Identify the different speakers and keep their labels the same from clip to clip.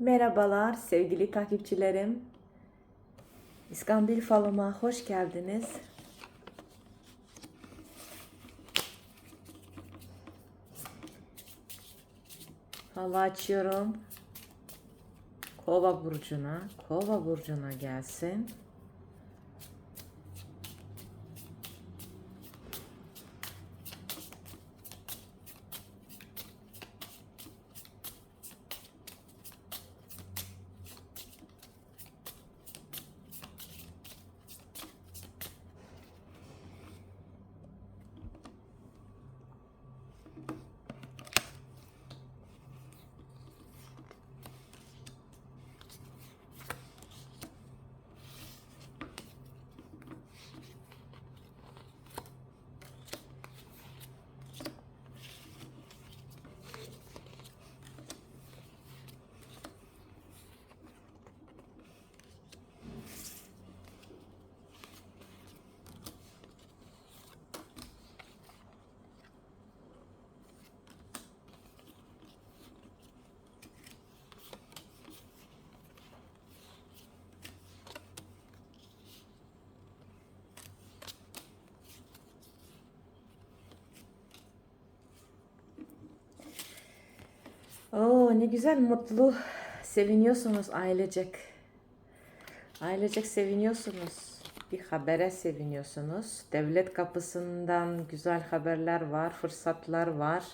Speaker 1: Merhabalar sevgili takipçilerim. İskambil falıma hoş geldiniz. Falı açıyorum. Kova burcuna, Kova burcuna gelsin. Ne güzel mutlu seviniyorsunuz ailecek. Ailecek seviniyorsunuz. Bir habere seviniyorsunuz. Devlet kapısından güzel haberler var, fırsatlar var.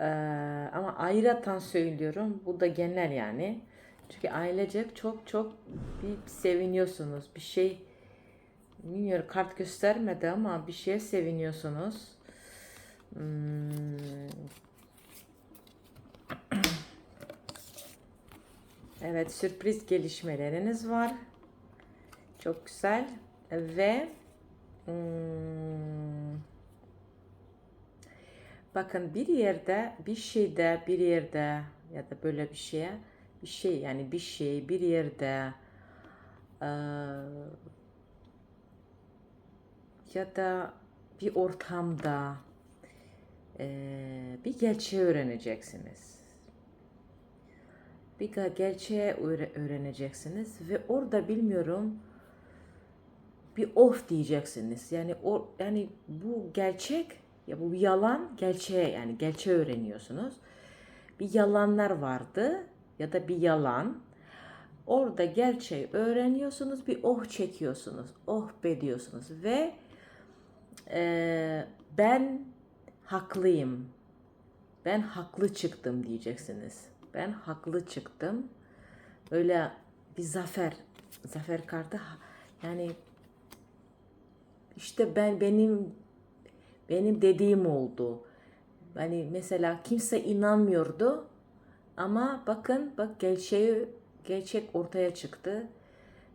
Speaker 1: Ee, ama ayrıca söylüyorum. Bu da genel yani. Çünkü ailecek çok çok bir seviniyorsunuz. Bir şey bilmiyorum kart göstermedi ama bir şeye seviniyorsunuz. Hmm, Evet, sürpriz gelişmeleriniz var. Çok güzel. Ve hmm, bakın bir yerde, bir şeyde, bir yerde ya da böyle bir şeye, bir şey yani bir şey bir yerde eee, ya da bir ortamda eee, bir gerçeği öğreneceksiniz bir gerçeğe öğre- öğreneceksiniz ve orada bilmiyorum bir of diyeceksiniz. Yani o yani bu gerçek ya bu yalan gerçeğe yani gerçeği öğreniyorsunuz. Bir yalanlar vardı ya da bir yalan. Orada gerçeği öğreniyorsunuz, bir oh çekiyorsunuz, oh be diyorsunuz ve eee, ben haklıyım, ben haklı çıktım diyeceksiniz. Ben haklı çıktım. Öyle bir zafer, zafer kartı yani işte ben benim benim dediğim oldu. Hani mesela kimse inanmıyordu ama bakın bak gerçeği gerçek ortaya çıktı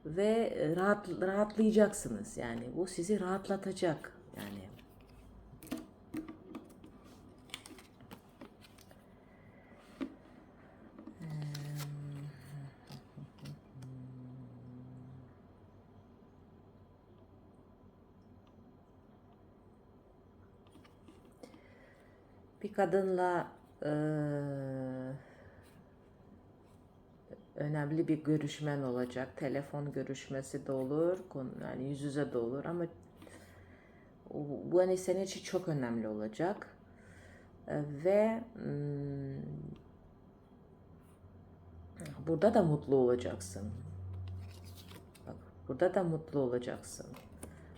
Speaker 1: ve rahat rahatlayacaksınız yani bu sizi rahatlatacak yani. Kadınla eee, önemli bir görüşmen olacak. Telefon görüşmesi de olur, yani yüz yüze de olur ama bu hani senin için çok önemli olacak. E, Ve hmm, burada da mutlu olacaksın. Bak, burada da mutlu olacaksın.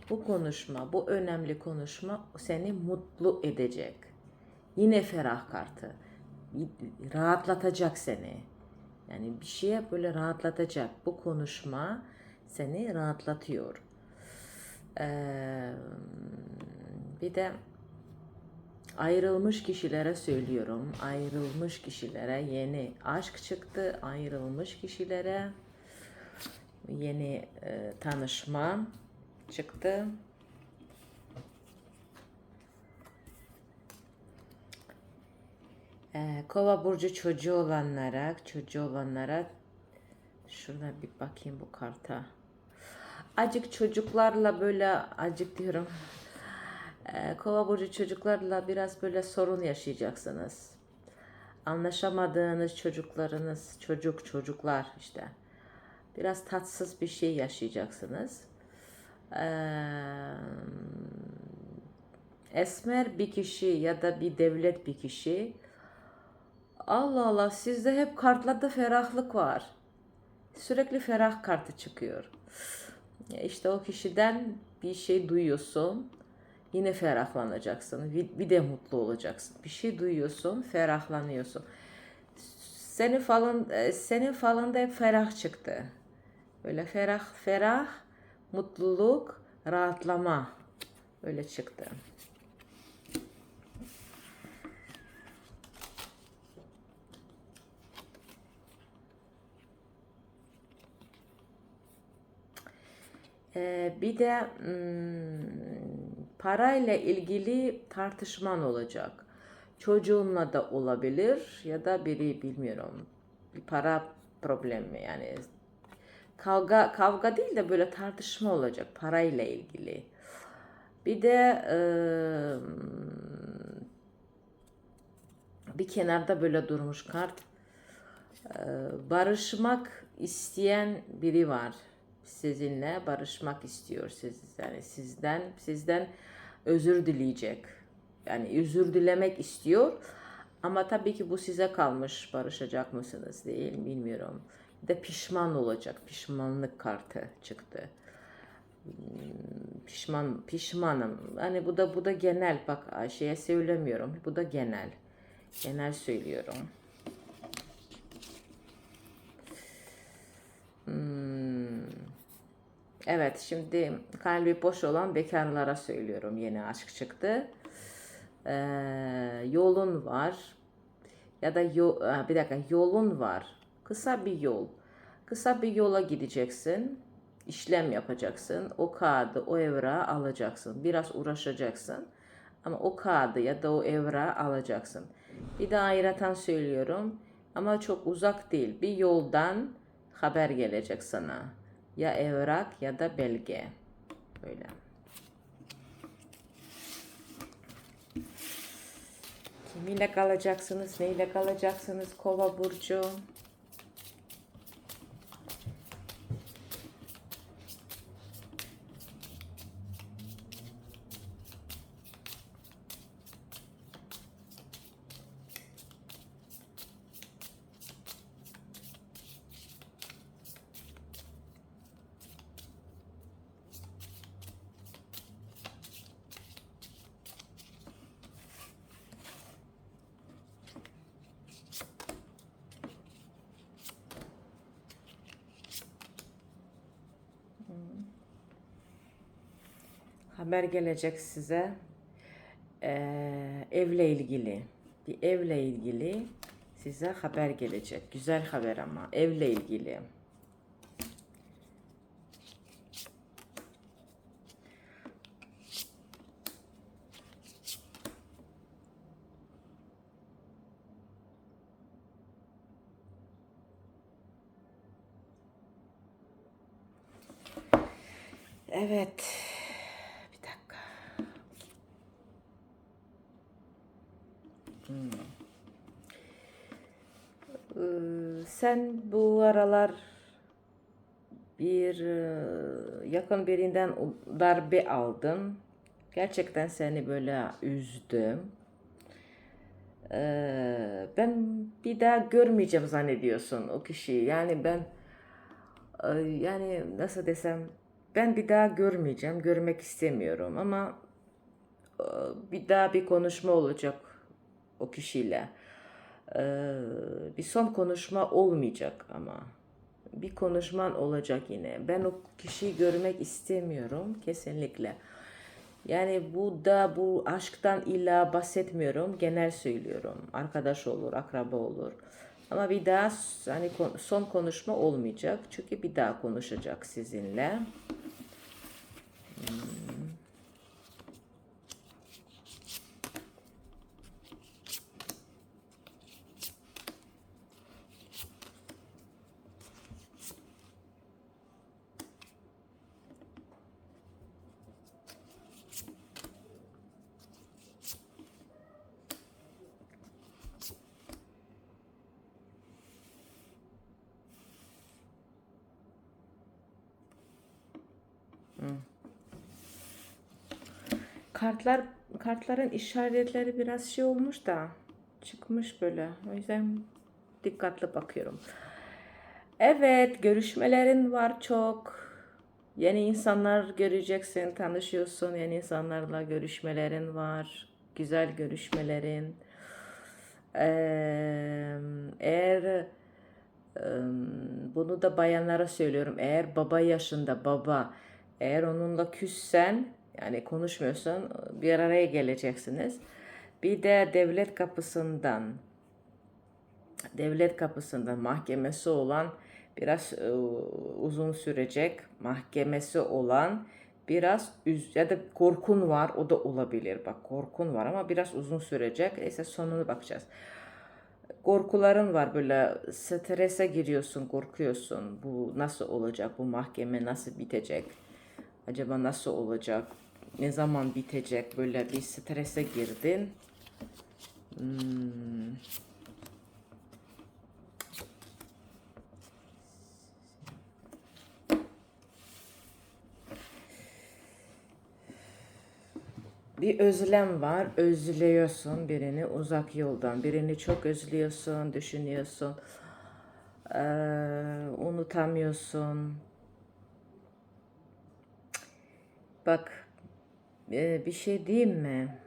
Speaker 1: Bu konuşma, bu önemli konuşma seni mutlu edecek. Yine ferah kartı. Rahatlatacak seni. Yani bir şeye böyle rahatlatacak. Bu konuşma seni rahatlatıyor. Ee, bir de ayrılmış kişilere söylüyorum. Ayrılmış kişilere yeni aşk çıktı. Ayrılmış kişilere yeni e, tanışma çıktı. Ee, Kova burcu çocuğu olanlara, çocuğu olanlara şurada bir bakayım bu karta. Acık çocuklarla böyle acık diyorum. Ee, Kova burcu çocuklarla biraz böyle sorun yaşayacaksınız. anlaşamadığınız çocuklarınız, çocuk çocuklar işte biraz tatsız bir şey yaşayacaksınız. Ee, esmer bir kişi ya da bir devlet bir kişi Allah Allah sizde hep kartlarda ferahlık var. Sürekli ferah kartı çıkıyor. İşte o kişiden bir şey duyuyorsun. Yine ferahlanacaksın. Bir, bir de mutlu olacaksın. Bir şey duyuyorsun, ferahlanıyorsun. Senin falan e, senin falan da hep ferah çıktı. Böyle ferah ferah, mutluluk, rahatlama öyle çıktı. Ee, bir de hmm, parayla ilgili tartışman olacak. Çocuğunla da olabilir ya da biri bilmiyorum. Bir para problemi yani kavga kavga değil de böyle tartışma olacak parayla ilgili. Bir de eee, bir kenarda böyle durmuş kart. Eee, barışmak isteyen biri var sizinle barışmak istiyor siz yani sizden sizden özür dileyecek. Yani özür dilemek istiyor. Ama tabii ki bu size kalmış. Barışacak mısınız değil bilmiyorum. Bir de pişman olacak. Pişmanlık kartı çıktı. Hmm, Pişman pişmanım. Hani bu da bu da genel bak Ayşe'ye söylemiyorum. Bu da genel. Genel söylüyorum. Hmm. Evet şimdi kalbi boş olan bekarlara söylüyorum. Yeni aşk çıktı. Ee, yolun var. Ya da yo- Aa, bir dakika yolun var. Kısa bir yol. Kısa bir yola gideceksin. işlem yapacaksın. O kağıdı, o evrağı alacaksın. Biraz uğraşacaksın. Ama o kağıdı ya da o evrağı alacaksın. Bir daha ayratan söylüyorum. Ama çok uzak değil. Bir yoldan haber gelecek sana. Ya evrak ya da belge. Böyle. Kiminle kalacaksınız? Neyle kalacaksınız? Kova burcu. Haber gelecek size. Ee, evle ilgili. Bir evle ilgili size haber gelecek. Güzel haber ama evle ilgili. Evet. Bir dakika. Hmm. Ee, Sen bu aralar bir e, yakın birinden darbe aldın. Gerçekten seni böyle üzdü. Ee, ben bir daha görmeyeceğim zannediyorsun o kişiyi. Yani ben e, yani nasıl desem ben bir daha görmeyeceğim, görmek istemiyorum ama e, bir daha bir konuşma olacak o kişiyle. Ee, bir son konuşma olmayacak ama bir konuşman olacak yine. Ben o kişiyi görmek istemiyorum kesinlikle. Yani bu da bu aşktan illa bahsetmiyorum. Genel söylüyorum. Arkadaş olur, akraba olur. Ama bir daha hani son konuşma olmayacak. Çünkü bir daha konuşacak sizinle. Kartlar kartların işaretleri biraz şey olmuş da çıkmış böyle. O yüzden dikkatli bakıyorum. Evet, görüşmelerin var çok. Yeni insanlar göreceksin, tanışıyorsun. Yeni insanlarla görüşmelerin var. Güzel görüşmelerin. Eee, eğer bunu da bayanlara söylüyorum. Eğer baba yaşında baba, eğer onunla küssen, yani konuşmuyorsan bir araya geleceksiniz. Bir de devlet kapısından devlet kapısında mahkemesi olan biraz e, uzun sürecek mahkemesi olan biraz üz ya da korkun var o da olabilir. Bak korkun var ama biraz uzun sürecek. Neyse sonuna bakacağız. Korkuların var böyle strese giriyorsun korkuyorsun. Bu nasıl olacak bu mahkeme nasıl bitecek? Acaba nasıl olacak ne zaman bitecek böyle bir strese girdin Hmm. Bir özlem var. Özlüyorsun birini uzak yoldan. Birini çok özlüyorsun, düşünüyorsun. Eee, unutamıyorsun. Bak, eee, bir şey diyeyim mi?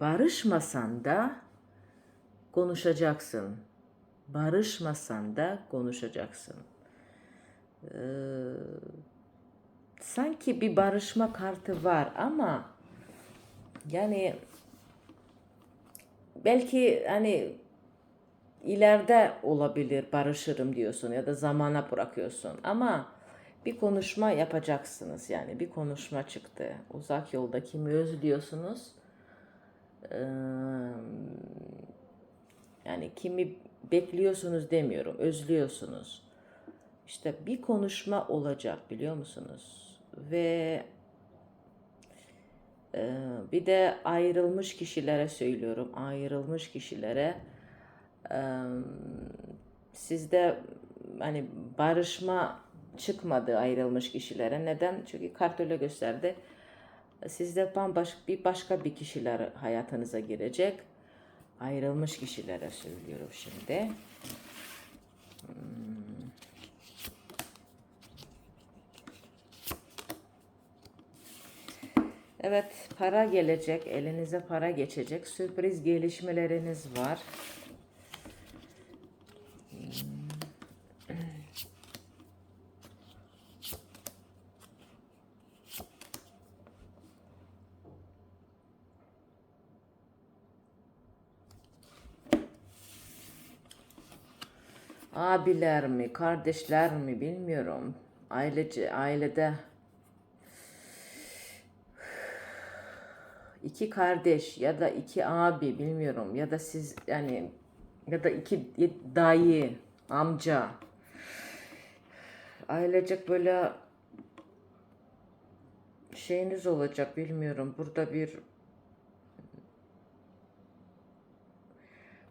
Speaker 1: Barışmasan da konuşacaksın. Barışmasan da konuşacaksın. Eee, sanki bir barışma kartı var ama yani belki hani ileride olabilir barışırım diyorsun ya da zamana bırakıyorsun ama bir konuşma yapacaksınız yani bir konuşma çıktı. Uzak yolda kimi özlüyorsunuz? Eee, yani kimi bekliyorsunuz demiyorum, özlüyorsunuz. İşte bir konuşma olacak biliyor musunuz? Ve e, bir de ayrılmış kişilere söylüyorum. Ayrılmış kişilere e, sizde hani barışma çıkmadı ayrılmış kişilere. Neden? Çünkü kart öyle gösterdi. Sizde bambaşka bir başka bir kişiler hayatınıza girecek. Ayrılmış kişilere söylüyorum şimdi. Evet, para gelecek, elinize para geçecek. Sürpriz gelişmeleriniz var. Abiler mi, kardeşler mi bilmiyorum. Ailece, ailede iki kardeş ya da iki abi bilmiyorum ya da siz yani ya da iki dayı, amca ailecek böyle şeyiniz olacak bilmiyorum. Burada bir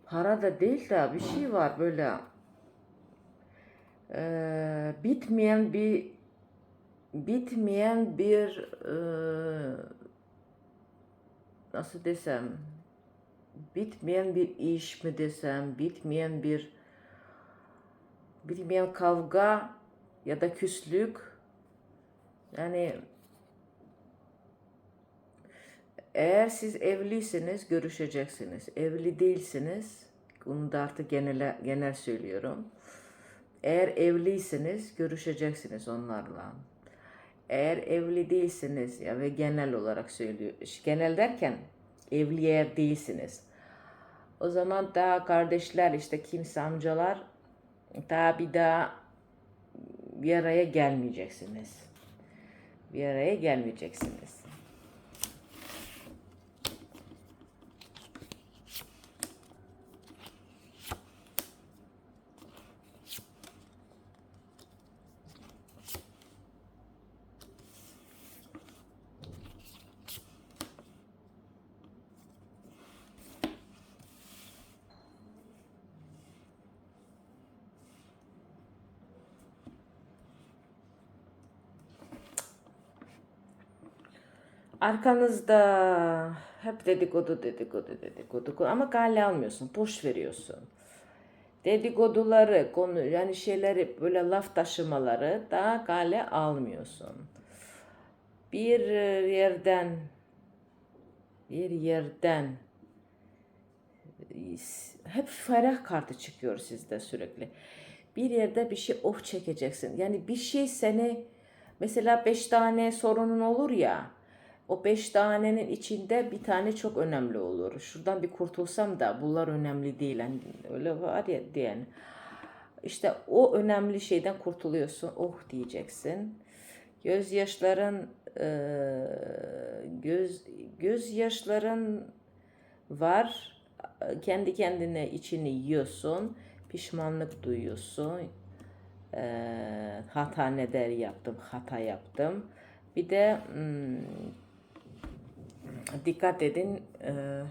Speaker 1: para da değil de bir şey var böyle e, bitmeyen bir bitmeyen bir e, nasıl desem bitmeyen bir iş mi desem bitmeyen bir bitmeyen kavga ya da küslük yani eğer siz evliyseniz görüşeceksiniz. Evli değilsiniz. Bunu da artık genel, genel söylüyorum. Eğer evliyseniz görüşeceksiniz onlarla. Eğer evli değilsiniz ya ve genel olarak söylüyor. Genel derken evli eğer değilsiniz. O zaman daha kardeşler işte kimse amcalar daha bir daha bir araya gelmeyeceksiniz. Bir araya gelmeyeceksiniz. Arkanızda hep dedikodu dedikodu dedikodu ama gale almıyorsun. Boş veriyorsun. Dedikoduları, konu yani şeyleri böyle laf taşımaları da gale almıyorsun. Bir yerden bir yerden hep ferah kartı çıkıyor sizde sürekli. Bir yerde bir şey of çekeceksin. Yani bir şey seni mesela beş tane sorunun olur ya o beş tanenin içinde bir tane çok önemli olur. Şuradan bir kurtulsam da bunlar önemli değil. Yani öyle var ya diyen. İşte o önemli şeyden kurtuluyorsun. Oh diyeceksin. Gözyaşların e, göz gözyaşların var. Kendi kendine içini yiyorsun. Pişmanlık duyuyorsun. E, hata ne der yaptım, hata yaptım. Bir de hmm, dikkat edin e,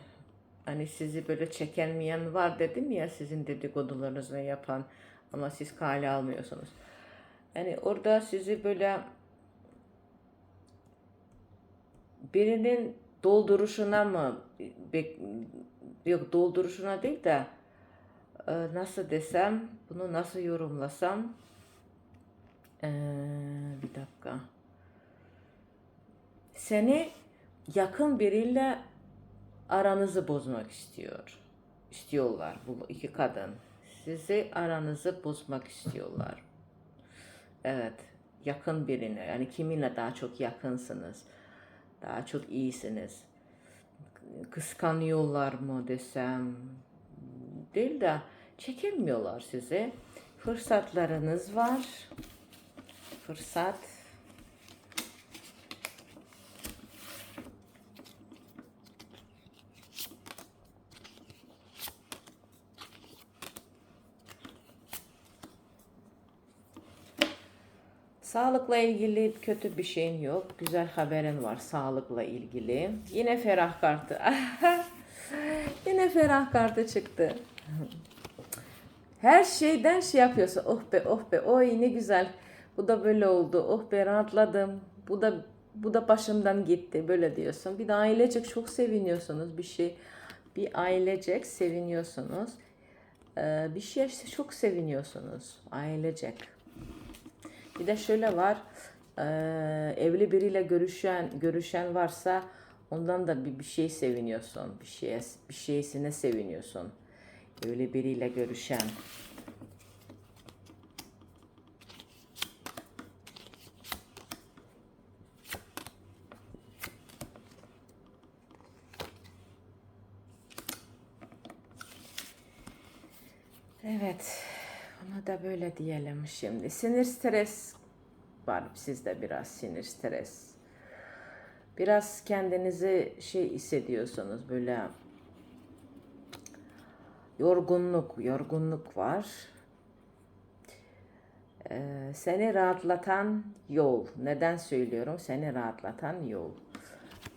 Speaker 1: hani sizi böyle çekelmeyen var dedim ya sizin dedikodularınızı yapan ama siz kale almıyorsunuz. Yani orada sizi böyle birinin dolduruşuna mı yok dolduruşuna değil de e, nasıl desem bunu nasıl yorumlasam e, bir dakika seni yakın biriyle aranızı bozmak istiyor. İstiyorlar bu iki kadın. Sizi aranızı bozmak istiyorlar. Evet, yakın birine yani kiminle daha çok yakınsınız. Daha çok iyisiniz. Kıskanıyorlar mı desem değil de çekilmiyorlar sizi. Fırsatlarınız var. Fırsat Sağlıkla ilgili kötü bir şeyin yok. Güzel haberin var sağlıkla ilgili. Yine ferah kartı. Yine ferah kartı çıktı. Her şeyden şey yapıyorsun. Oh be oh be oy ne güzel. Bu da böyle oldu. Oh be rahatladım. Bu da bu da başımdan gitti. Böyle diyorsun. Bir de ailecek çok seviniyorsunuz. Bir şey bir ailecek seviniyorsunuz. Ee, bir şey çok seviniyorsunuz. Ailecek. Bir de şöyle var. E, evli biriyle görüşen görüşen varsa ondan da bir, bir şey seviniyorsun. Bir şeye bir şeysine seviniyorsun. Evli biriyle görüşen. Evet. Da böyle diyelim şimdi. Sinir stres var sizde biraz sinir stres. Biraz kendinizi şey hissediyorsunuz böyle yorgunluk, yorgunluk var. Ee, seni rahatlatan yol. Neden söylüyorum? Seni rahatlatan yol.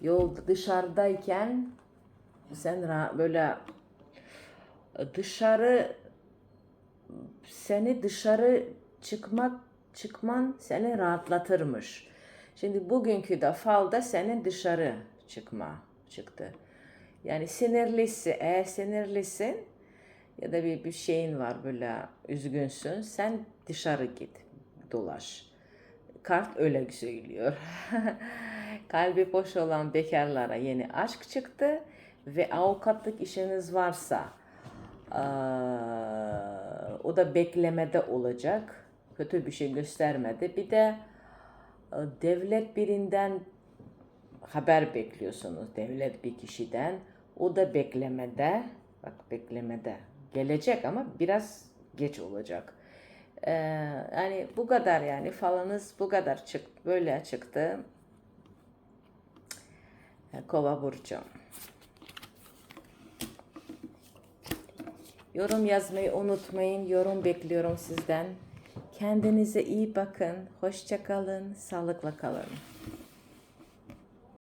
Speaker 1: Yol dışarıdayken sen böyle dışarı seni dışarı çıkmak çıkman seni rahatlatırmış. Şimdi bugünkü de falda senin dışarı çıkma çıktı. Yani sinirlisi, eğer sinirlisin ya da bir, bir şeyin var böyle üzgünsün, sen dışarı git, dolaş. Kart öyle söylüyor. Kalbi boş olan bekarlara yeni aşk çıktı ve avukatlık işiniz varsa o da beklemede olacak. Kötü bir şey göstermedi. Bir de devlet birinden haber bekliyorsunuz. Devlet bir kişiden. O da beklemede. Bak beklemede. Gelecek ama biraz geç olacak. Ee, yani bu kadar yani falanız bu kadar çıktı. Böyle çıktı. Kova burcu. Yorum yazmayı unutmayın. Yorum bekliyorum sizden. Kendinize iyi bakın. Hoşça kalın. Sağlıkla kalın.